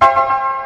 you.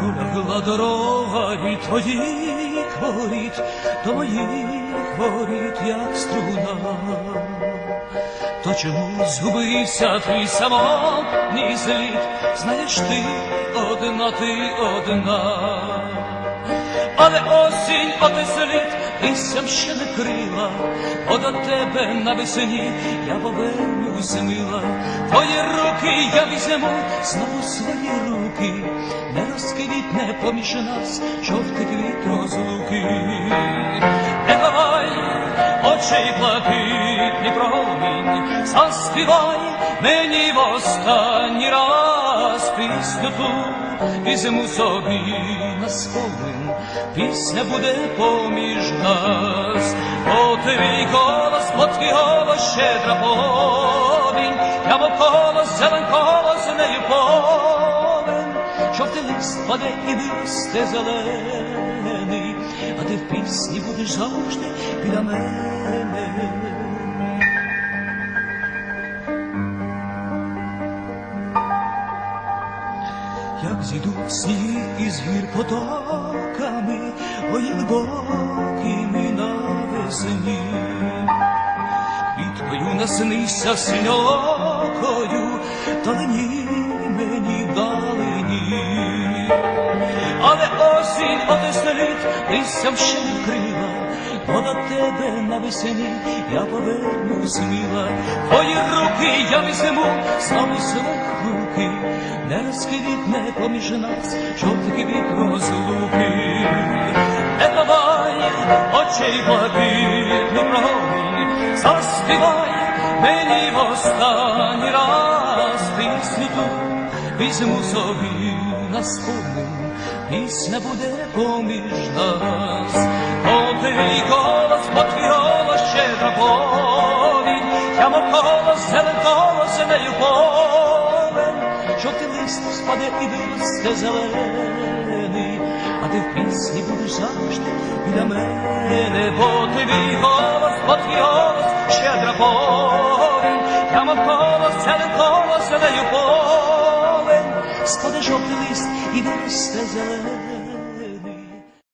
Пролягла дорога від твоїх воріт до моїх воріт, як струна. То чому згубився твій самотній слід? Знаєш ти одна, ти одна. Але осінь оте слід листям ще не крила, бо до тебе на весні я повернусь мила. Твої руки я візьму, знову свої руки, не розквітне поміж нас жовтий квіт розлуки. Очей блакитний промінь, заспівай мені в останній раз пісню ту, візьму собі на спомин, пісня буде поміж нас, бо твій голос, твій голос щедра повінь, я навколо зелен колос нею повен, жовтий лист паде і виросте зелений, будеш завжди біля мене. як зійдуть сніги із гір потоками, ой, глибокими навесні. Квіткою наснися синьокою, далині мені далині. Осінь отеслід листям ще не вкрила, бо тебе навесні я поверну сміла. Твої руки я візьму, знову своїх руки, не розквітне поміж нас жовтий квіт розлуки. Не давай очей блакитний промінь, заспівай мені в останній раз пісню ту, візьму собі на спомин, пісня буде поміж нас. О, твій голос, бо голос щедра повінь, я мов голос, зелен голос, нею повен, жовтий лист спаде і виросте зелений, а ти в пісні будеш завжди біля мене, бо твій голос, бо твій голос, щедра повінь, я мов голос, зелен голос, нею повен, спаде жовтий